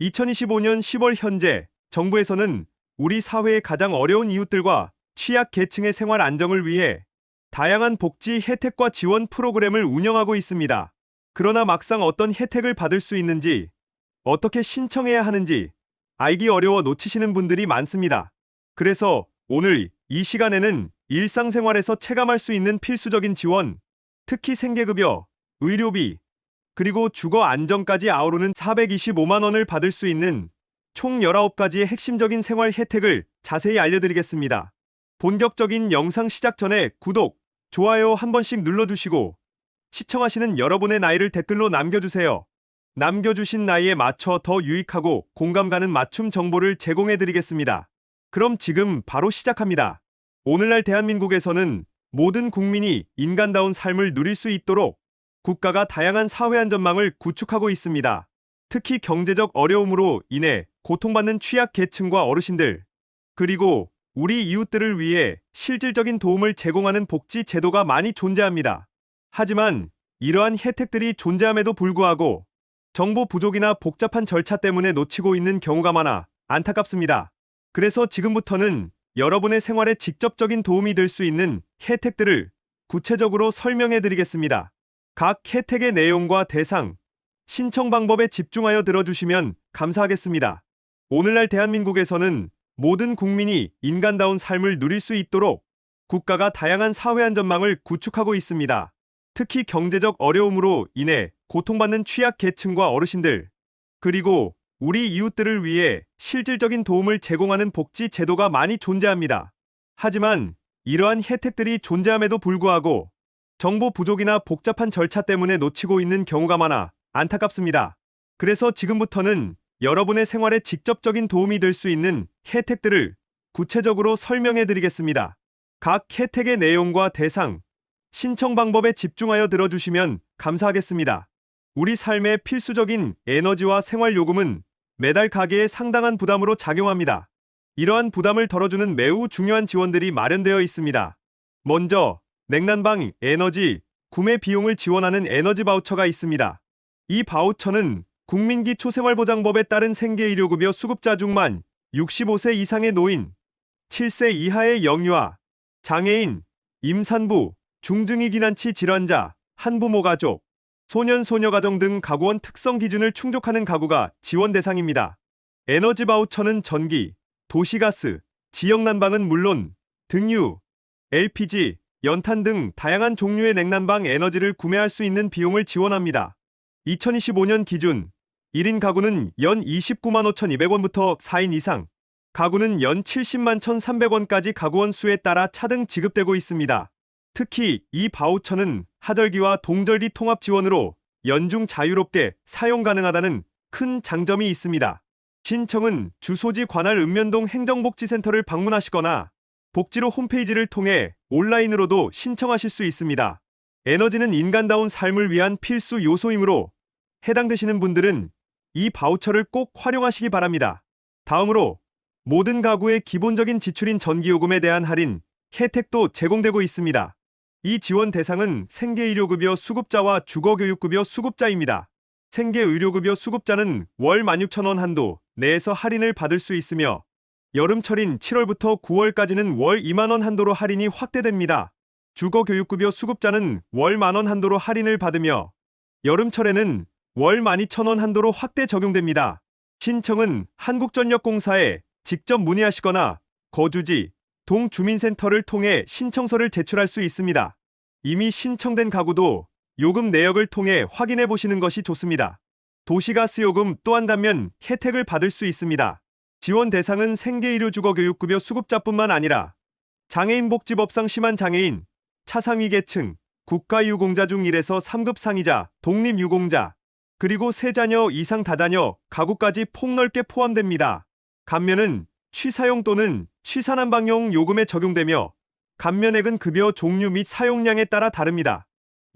2025년 10월 현재 정부에서는 우리 사회의 가장 어려운 이웃들과 취약 계층의 생활 안정을 위해 다양한 복지 혜택과 지원 프로그램을 운영하고 있습니다. 그러나 막상 어떤 혜택을 받을 수 있는지, 어떻게 신청해야 하는지 알기 어려워 놓치시는 분들이 많습니다. 그래서 오늘 이 시간에는 일상생활에서 체감할 수 있는 필수적인 지원, 특히 생계급여, 의료비, 그리고 주거 안정까지 아우르는 425만 원을 받을 수 있는 총 19가지의 핵심적인 생활 혜택을 자세히 알려드리겠습니다. 본격적인 영상 시작 전에 구독, 좋아요 한 번씩 눌러주시고 시청하시는 여러분의 나이를 댓글로 남겨주세요. 남겨주신 나이에 맞춰 더 유익하고 공감 가는 맞춤 정보를 제공해드리겠습니다. 그럼 지금 바로 시작합니다. 오늘날 대한민국에서는 모든 국민이 인간다운 삶을 누릴 수 있도록 국가가 다양한 사회 안전망을 구축하고 있습니다. 특히 경제적 어려움으로 인해 고통받는 취약 계층과 어르신들, 그리고 우리 이웃들을 위해 실질적인 도움을 제공하는 복지 제도가 많이 존재합니다. 하지만 이러한 혜택들이 존재함에도 불구하고 정보 부족이나 복잡한 절차 때문에 놓치고 있는 경우가 많아 안타깝습니다. 그래서 지금부터는 여러분의 생활에 직접적인 도움이 될 수 있는 혜택들을 구체적으로 설명해 드리겠습니다. 각 혜택의 내용과 대상, 신청 방법에 집중하여 들어주시면 감사하겠습니다. 오늘날 대한민국에서는 모든 국민이 인간다운 삶을 누릴 수 있도록 국가가 다양한 사회 안전망을 구축하고 있습니다. 특히 경제적 어려움으로 인해 고통받는 취약 계층과 어르신들, 그리고 우리 이웃들을 위해 실질적인 도움을 제공하는 복지 제도가 많이 존재합니다. 하지만 이러한 혜택들이 존재함에도 불구하고 정보 부족이나 복잡한 절차 때문에 놓치고 있는 경우가 많아 안타깝습니다. 그래서 지금부터는 여러분의 생활에 직접적인 도움이 될 수 있는 혜택들을 구체적으로 설명해 드리겠습니다. 각 혜택의 내용과 대상, 신청 방법에 집중하여 들어주시면 감사하겠습니다. 우리 삶의 필수적인 에너지와 생활 요금은 매달 가계에 상당한 부담으로 작용합니다. 이러한 부담을 덜어주는 매우 중요한 지원들이 마련되어 있습니다. 먼저 냉난방 에너지 구매 비용을 지원하는 에너지 바우처가 있습니다. 이 바우처는 국민기초생활보장법에 따른 생계의료급여 수급자 중만 65세 이상의 노인, 7세 이하의 영유아, 장애인, 임산부, 중증이 기난치 질환자, 한부모 가족, 소년 소녀 가정 등 가구원 특성 기준을 충족하는 가구가 지원 대상입니다. 에너지 바우처는 전기, 도시가스, 지역 난방은 물론 등유, LPG, 연탄 등 다양한 종류의 냉난방 에너지를 구매할 수 있는 비용을 지원합니다. 2025년 기준 1인 가구는 연 29만 5,200원부터 4인 이상, 가구는 연 70만 1,300원까지 가구원 수에 따라 차등 지급되고 있습니다. 특히 이 바우처는 하절기와 동절기 통합 지원으로 연중 자유롭게 사용 가능하다는 큰 장점이 있습니다. 신청은 주소지 관할 읍면동 행정복지센터를 방문하시거나 복지로 홈페이지를 통해 온라인으로도 신청하실 수 있습니다. 에너지는 인간다운 삶을 위한 필수 요소이므로 해당되시는 분들은 이 바우처를 꼭 활용하시기 바랍니다. 다음으로 모든 가구의 기본적인 지출인 전기요금에 대한 할인, 혜택도 제공되고 있습니다. 이 지원 대상은 생계의료급여 수급자와 주거교육급여 수급자입니다. 생계의료급여 수급자는 월 16,000원 한도 내에서 할인을 받을 수 있으며 여름철인 7월부터 9월까지는 월 2만원 한도로 할인이 확대됩니다. 주거 교육급여 수급자는 월 만원 한도로 할인을 받으며 여름철에는 월 12,000원 한도로 확대 적용됩니다. 신청은 한국전력공사에 직접 문의하시거나 거주지, 동주민센터를 통해 신청서를 제출할 수 있습니다. 이미 신청된 가구도 요금 내역을 통해 확인해 보시는 것이 좋습니다. 도시가스 요금 또한 단면 혜택을 받을 수 있습니다. 지원 대상은 생계의료 주거교육급여 수급자뿐만 아니라 장애인 복지법상 심한 장애인, 차상위 계층, 국가유공자 중 1에서 3급 상이자, 독립유공자, 그리고 세자녀 이상 다자녀, 가구까지 폭넓게 포함됩니다. 감면은 취사용 또는 취산한방용 요금에 적용되며 감면액은 급여 종류 및 사용량에 따라 다릅니다.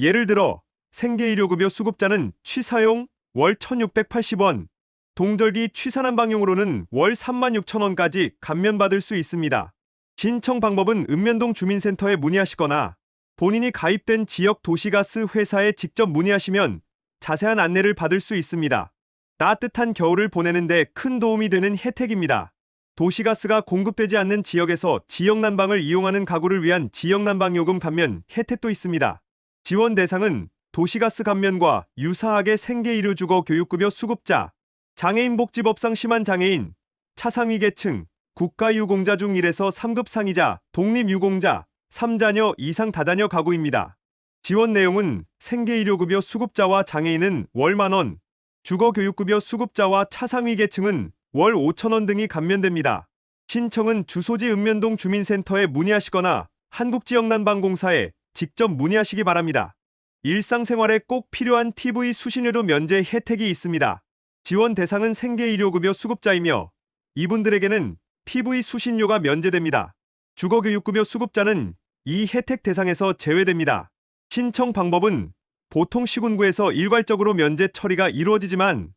예를 들어 생계의료급여 수급자는 취사용 월 1680원, 동절기 취산한 방용으로는 월 36,000원까지 감면받을 수 있습니다. 신청 방법은 읍면동 주민센터에 문의하시거나 본인이 가입된 지역 도시가스 회사에 직접 문의하시면 자세한 안내를 받을 수 있습니다. 따뜻한 겨울을 보내는데 큰 도움이 되는 혜택입니다. 도시가스가 공급되지 않는 지역에서 지역 난방을 이용하는 가구를 위한 지역 난방 요금 감면 혜택도 있습니다. 지원 대상은 도시가스 감면과 유사하게 생계의료 주거 교육급여 수급자, 장애인 복지법상 심한 장애인, 차상위 계층, 국가유공자 중 1에서 3급 상이자, 독립유공자, 3자녀 이상 다자녀 가구입니다. 지원 내용은 생계의료급여 수급자와 장애인은 월 만원, 주거교육급여 수급자와 차상위 계층은 월 5천원 등이 감면됩니다. 신청은 주소지 읍면동 주민센터에 문의하시거나 한국지역난방공사에 직접 문의하시기 바랍니다. 일상생활에 꼭 필요한 TV 수신료도 면제 혜택이 있습니다. 지원 대상은 생계의료급여 수급자이며 이분들에게는 TV 수신료가 면제됩니다. 주거교육급여 수급자는 이 혜택 대상에서 제외됩니다. 신청 방법은 보통 시군구에서 일괄적으로 면제 처리가 이루어지지만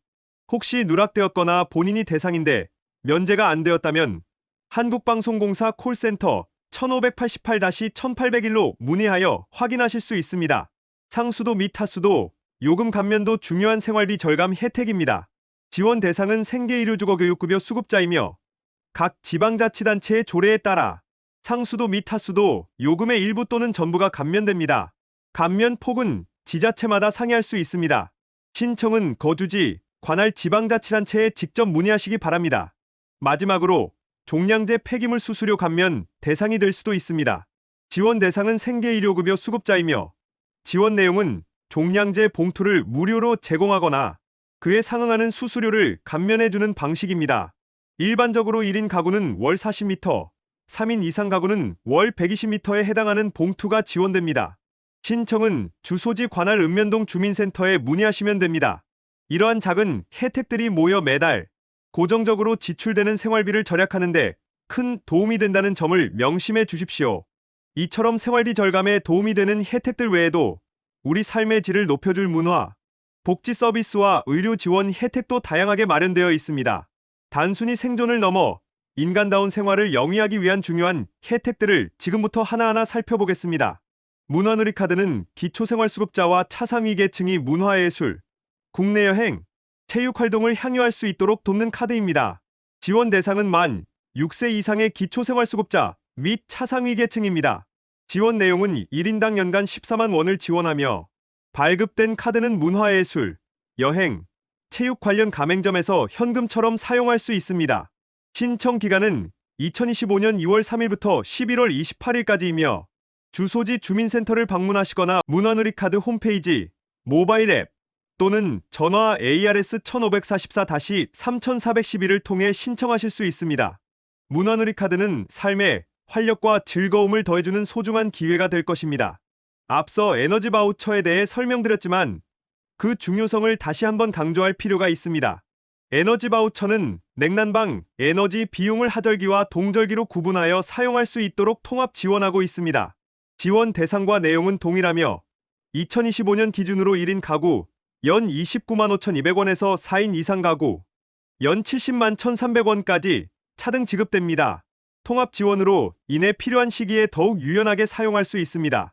혹시 누락되었거나 본인이 대상인데 면제가 안 되었다면 한국방송공사 콜센터 1588-1801로 문의하여 확인하실 수 있습니다. 상수도 및 하수도, 요금 감면도 중요한 생활비 절감 혜택입니다. 지원 대상은 생계의료주거교육급여 수급자이며 각 지방자치단체의 조례에 따라 상수도 및 하수도, 요금의 일부 또는 전부가 감면됩니다. 감면 폭은 지자체마다 상이할 수 있습니다. 신청은 거주지, 관할 지방자치단체에 직접 문의하시기 바랍니다. 마지막으로 종량제 폐기물 수수료 감면 대상이 될 수도 있습니다. 지원 대상은 생계의료급여 수급자이며 지원 내용은 종량제 봉투를 무료로 제공하거나 그에 상응하는 수수료를 감면해주는 방식입니다. 일반적으로 1인 가구는 월 40m, 3인 이상 가구는 월 120m에 해당하는 봉투가 지원됩니다. 신청은 주소지 관할 읍면동 주민센터에 문의하시면 됩니다. 이러한 작은 혜택들이 모여 매달 고정적으로 지출되는 생활비를 절약하는데 큰 도움이 된다는 점을 명심해 주십시오. 이처럼 생활비 절감에 도움이 되는 혜택들 외에도 우리 삶의 질을 높여줄 문화, 복지 서비스와 의료 지원 혜택도 다양하게 마련되어 있습니다. 단순히 생존을 넘어 인간다운 생활을 영위하기 위한 중요한 혜택들을 지금부터 하나하나 살펴보겠습니다. 문화누리 카드는 기초생활수급자와 차상위 계층이 문화예술, 국내 여행, 체육 활동을 향유할 수 있도록 돕는 카드입니다. 지원 대상은 만 6세 이상의 기초생활수급자 및 차상위 계층입니다. 지원 내용은 1인당 연간 14만 원을 지원하며 발급된 카드는 문화예술, 여행, 체육 관련 가맹점에서 현금처럼 사용할 수 있습니다. 신청 기간은 2025년 2월 3일부터 11월 28일까지이며 주소지 주민센터를 방문하시거나 문화누리 카드 홈페이지, 모바일 앱 또는 전화 ARS 1544-3411을 통해 신청하실 수 있습니다. 문화누리 카드는 삶에 활력과 즐거움을 더해주는 소중한 기회가 될 것입니다. 앞서 에너지 바우처에 대해 설명드렸지만 그 중요성을 다시 한번 강조할 필요가 있습니다. 에너지 바우처는 냉난방, 에너지 비용을 하절기와 동절기로 구분하여 사용할 수 있도록 통합 지원하고 있습니다. 지원 대상과 내용은 동일하며 2025년 기준으로 1인 가구 연 29만 5,200원에서 4인 이상 가구 연 70만 1,300원까지 차등 지급됩니다. 통합 지원으로 인해 필요한 시기에 더욱 유연하게 사용할 수 있습니다.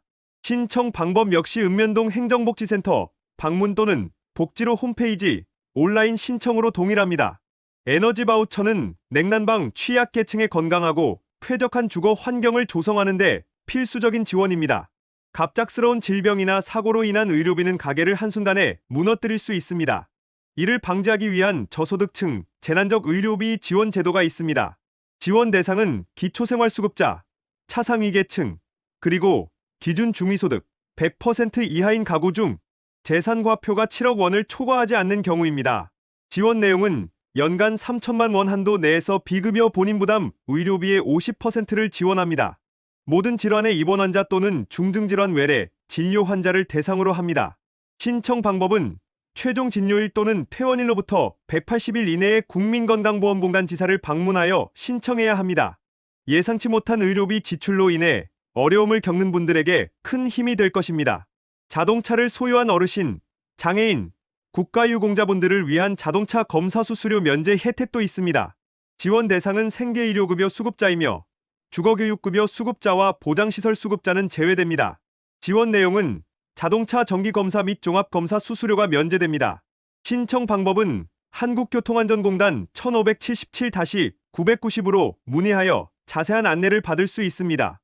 신청 방법 역시 읍면동 행정복지센터 방문 또는 복지로 홈페이지 온라인 신청으로 동일합니다. 에너지 바우처는 냉난방 취약계층의 건강하고 쾌적한 주거 환경을 조성하는 데 필수적인 지원입니다. 갑작스러운 질병이나 사고로 인한 의료비는 가게를 한순간에 무너뜨릴 수 있습니다. 이를 방지하기 위한 저소득층 재난적 의료비 지원 제도가 있습니다. 지원 대상은 기초생활수급자, 차상위 계층, 그리고 기준 중위소득 100% 이하인 가구 중 재산과표가 7억 원을 초과하지 않는 경우입니다. 지원 내용은 연간 3천만 원 한도 내에서 비급여 본인 부담 의료비의 50%를 지원합니다. 모든 질환의 입원 환자 또는 중증질환 외래 진료 환자를 대상으로 합니다. 신청 방법은 최종 진료일 또는 퇴원일로부터 180일 이내에 국민건강보험공단 지사를 방문하여 신청해야 합니다. 예상치 못한 의료비 지출로 인해 어려움을 겪는 분들에게 큰 힘이 될 것입니다. 자동차를 소유한 어르신, 장애인, 국가유공자분들을 위한 자동차 검사 수수료 면제 혜택도 있습니다. 지원 대상은 생계의료급여 수급자이며 주거교육급여 수급자와 보장시설 수급자는 제외됩니다. 지원 내용은 자동차 정기검사 및 종합검사 수수료가 면제됩니다. 신청 방법은 한국교통안전공단 1577-990으로 문의하여 자세한 안내를 받을 수 있습니다.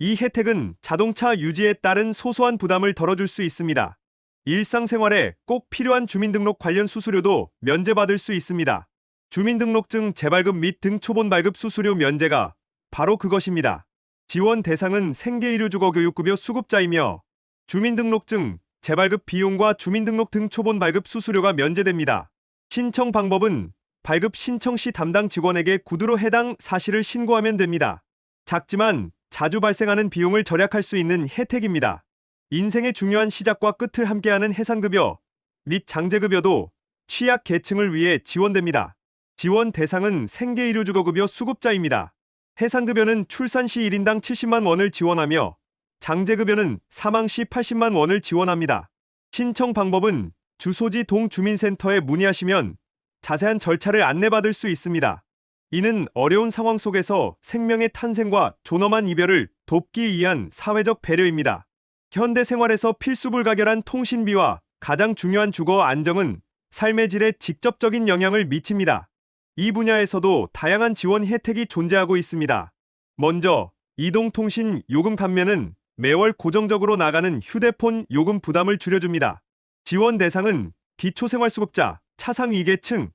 이 혜택은 자동차 유지에 따른 소소한 부담을 덜어줄 수 있습니다. 일상생활에 꼭 필요한 주민등록 관련 수수료도 면제받을 수 있습니다. 주민등록증 재발급 및 등 초본 발급 수수료 면제가 바로 그것입니다. 지원 대상은 생계의료주거교육급여 수급자이며 주민등록증 재발급 비용과 주민등록 등 초본 발급 수수료가 면제됩니다. 신청 방법은 발급 신청 시 담당 직원에게 구두로 해당 사실을 신고하면 됩니다. 작지만 자주 발생하는 비용을 절약할 수 있는 혜택입니다. 인생의 중요한 시작과 끝을 함께하는 해상급여 및 장제급여도 취약 계층을 위해 지원됩니다. 지원 대상은 생계의료주거급여 수급자입니다. 해상급여는 출산 시 1인당 70만 원을 지원하며 장제급여는 사망 시 80만 원을 지원합니다. 신청 방법은 주소지 동주민센터에 문의하시면 자세한 절차를 안내받을 수 있습니다. 이는 어려운 상황 속에서 생명의 탄생과 존엄한 이별을 돕기 위한 사회적 배려입니다. 현대 생활에서 필수 불가결한 통신비와 가장 중요한 주거 안정은 삶의 질에 직접적인 영향을 미칩니다. 이 분야에서도 다양한 지원 혜택이 존재하고 있습니다. 먼저 이동통신 요금 감면은 매월 고정적으로 나가는 휴대폰 요금 부담을 줄여줍니다. 지원 대상은 기초생활수급자, 차상 2계층,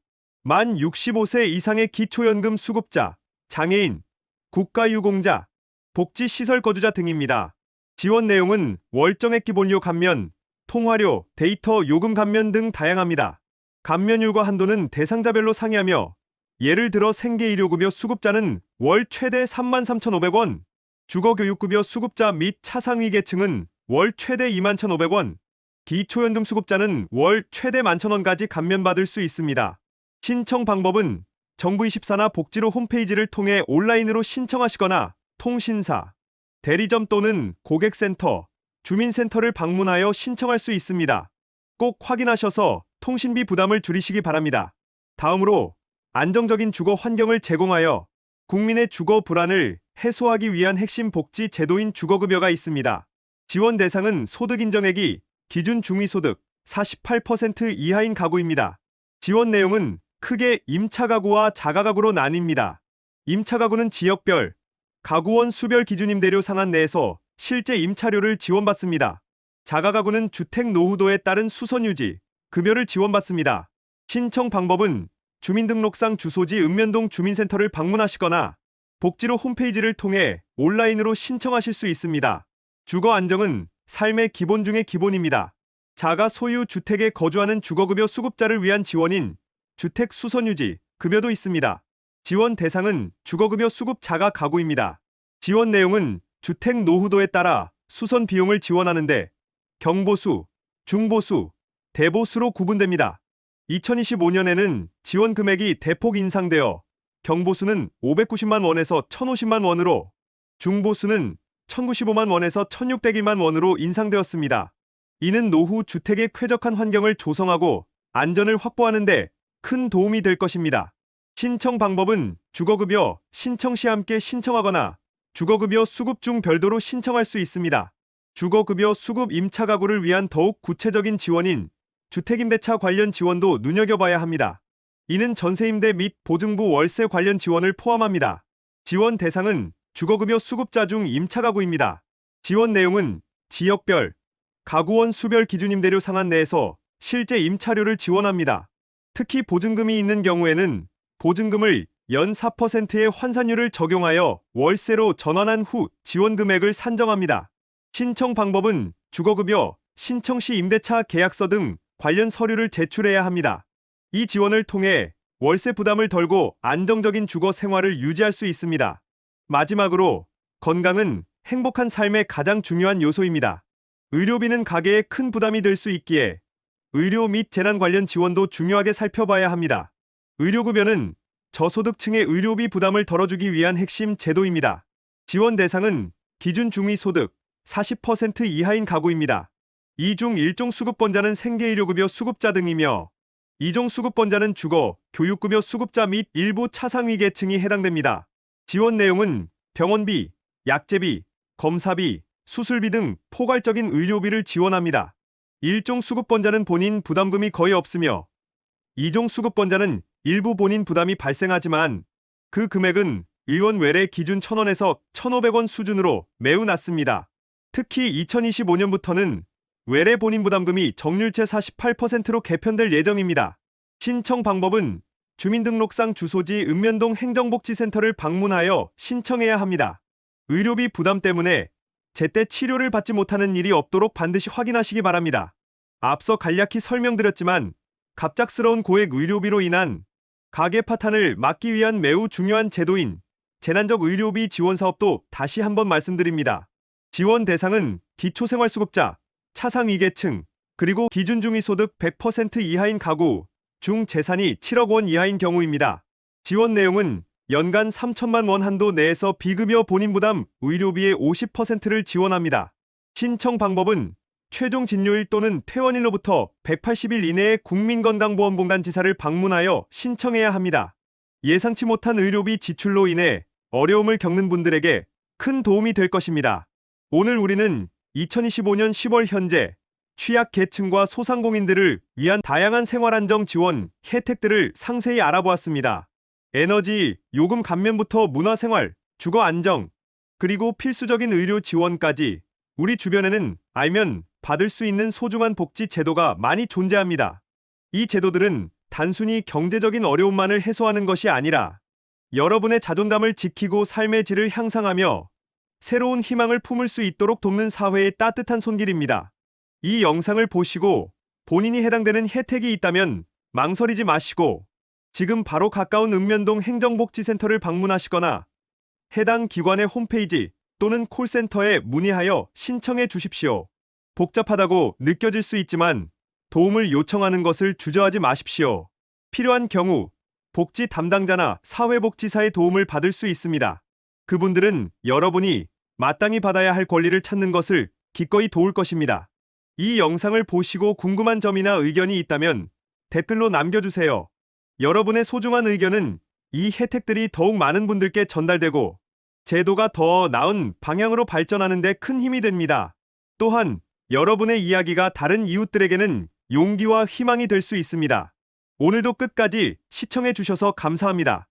만 65세 이상의 기초연금 수급자, 장애인, 국가유공자, 복지시설 거주자 등입니다. 지원 내용은 월정액 기본료 감면, 통화료, 데이터 요금 감면 등 다양합니다. 감면율과 한도는 대상자별로 상이하며 예를 들어 생계의료급여 수급자는 월 최대 33,500원, 주거교육급여 수급자 및 차상위 계층은 월 최대 21,500원, 기초연금 수급자는 월 최대 11,000원까지 감면받을 수 있습니다. 신청 방법은 정부24나 복지로 홈페이지를 통해 온라인으로 신청하시거나 통신사, 대리점 또는 고객센터, 주민센터를 방문하여 신청할 수 있습니다. 꼭 확인하셔서 통신비 부담을 줄이시기 바랍니다. 다음으로 안정적인 주거 환경을 제공하여 국민의 주거 불안을 해소하기 위한 핵심 복지 제도인 주거급여가 있습니다. 지원 대상은 소득 인정액이 기준 중위소득 48% 이하인 가구입니다. 지원 내용은 크게 임차 가구와 자가 가구로 나뉩니다. 임차 가구는 지역별, 가구원 수별 기준 임대료 상한 내에서 실제 임차료를 지원받습니다. 자가 가구는 주택 노후도에 따른 수선 유지, 급여를 지원받습니다. 신청 방법은 주민등록상 주소지 읍면동 주민센터를 방문하시거나 복지로 홈페이지를 통해 온라인으로 신청하실 수 있습니다. 주거 안정은 삶의 기본 중의 기본입니다. 자가 소유 주택에 거주하는 주거급여 수급자를 위한 지원인 주택 수선유지 급여도 있습니다. 지원 대상은 주거급여 수급 자가 가구입니다. 지원 내용은 주택 노후도에 따라 수선 비용을 지원하는데 경보수, 중보수, 대보수로 구분됩니다. 2025년에는 지원 금액이 대폭 인상되어 경보수는 590만 원에서 1,050만 원으로 중보수는 1,095만 원에서 1,601만 원으로 인상되었습니다. 이는 노후 주택의 쾌적한 환경을 조성하고 안전을 확보하는 데 큰 도움이 될 것입니다. 신청 방법은 주거급여 신청 시 함께 신청하거나 주거급여 수급 중 별도로 신청할 수 있습니다. 주거급여 수급 임차 가구를 위한 더욱 구체적인 지원인 주택임대차 관련 지원도 눈여겨봐야 합니다. 이는 전세임대 및 보증부 월세 관련 지원을 포함합니다. 지원 대상은 주거급여 수급자 중 임차 가구입니다. 지원 내용은 지역별, 가구원 수별 기준임대료 상한 내에서 실제 임차료를 지원합니다. 특히 보증금이 있는 경우에는 보증금을 연 4%의 환산율을 적용하여 월세로 전환한 후 지원 금액을 산정합니다. 신청 방법은 주거급여, 신청 시 임대차 계약서 등 관련 서류를 제출해야 합니다. 이 지원을 통해 월세 부담을 덜고 안정적인 주거 생활을 유지할 수 있습니다. 마지막으로 건강은 행복한 삶의 가장 중요한 요소입니다. 의료비는 가계에 큰 부담이 될 수 있기에 의료 및 재난 관련 지원도 중요하게 살펴봐야 합니다. 의료급여는 저소득층의 의료비 부담을 덜어주기 위한 핵심 제도입니다. 지원 대상은 기준 중위 소득 40% 이하인 가구입니다. 이중 1종 수급번자는 생계의료급여 수급자 등이며 2종 수급번자는 주거, 교육급여 수급자 및 일부 차상위 계층이 해당됩니다. 지원 내용은 병원비, 약제비, 검사비, 수술비 등 포괄적인 의료비를 지원합니다. 일종 수급번자는 본인 부담금이 거의 없으며 이종 수급권자는 일부 본인 부담이 발생하지만 그 금액은 의원 외래 기준 1,000원에서 1,500원 수준으로 매우 낮습니다. 특히 2025년부터는 외래 본인 부담금이 정률제 48%로 개편될 예정입니다. 신청 방법은 주민등록상 주소지 읍면동 행정복지센터를 방문하여 신청해야 합니다. 의료비 부담 때문에 제때 치료를 받지 못하는 일이 없도록 반드시 확인하시기 바랍니다. 앞서 간략히 설명드렸지만 갑작스러운 고액 의료비로 인한 가계 파탄을 막기 위한 매우 중요한 제도인 재난적 의료비 지원 사업도 다시 한번 말씀드립니다. 지원 대상은 기초생활수급자, 차상위계층, 그리고 기준중위소득 100% 이하인 가구, 중 재산이 7억 원 이하인 경우입니다. 지원 내용은 연간 3천만 원 한도 내에서 비급여 본인 부담 의료비의 50%를 지원합니다. 신청 방법은 최종 진료일 또는 퇴원일로부터 180일 이내에 국민건강보험공단 지사를 방문하여 신청해야 합니다. 예상치 못한 의료비 지출로 인해 어려움을 겪는 분들에게 큰 도움이 될 것입니다. 오늘 우리는 2025년 10월 현재 취약 계층과 소상공인들을 위한 다양한 생활안정 지원 혜택들을 상세히 알아보았습니다. 에너지, 요금 감면부터 문화생활, 주거 안정, 그리고 필수적인 의료 지원까지 우리 주변에는 알면 받을 수 있는 소중한 복지 제도가 많이 존재합니다. 이 제도들은 단순히 경제적인 어려움만을 해소하는 것이 아니라 여러분의 자존감을 지키고 삶의 질을 향상하며 새로운 희망을 품을 수 있도록 돕는 사회의 따뜻한 손길입니다. 이 영상을 보시고 본인이 해당되는 혜택이 있다면 망설이지 마시고 지금 바로 가까운 읍면동 행정복지센터를 방문하시거나 해당 기관의 홈페이지 또는 콜센터에 문의하여 신청해 주십시오. 복잡하다고 느껴질 수 있지만 도움을 요청하는 것을 주저하지 마십시오. 필요한 경우 복지 담당자나 사회복지사의 도움을 받을 수 있습니다. 그분들은 여러분이 마땅히 받아야 할 권리를 찾는 것을 기꺼이 도울 것입니다. 이 영상을 보시고 궁금한 점이나 의견이 있다면 댓글로 남겨주세요. 여러분의 소중한 의견은 이 혜택들이 더욱 많은 분들께 전달되고 제도가 더 나은 방향으로 발전하는 데 큰 힘이 됩니다. 또한 여러분의 이야기가 다른 이웃들에게는 용기와 희망이 될 수 있습니다. 오늘도 끝까지 시청해 주셔서 감사합니다.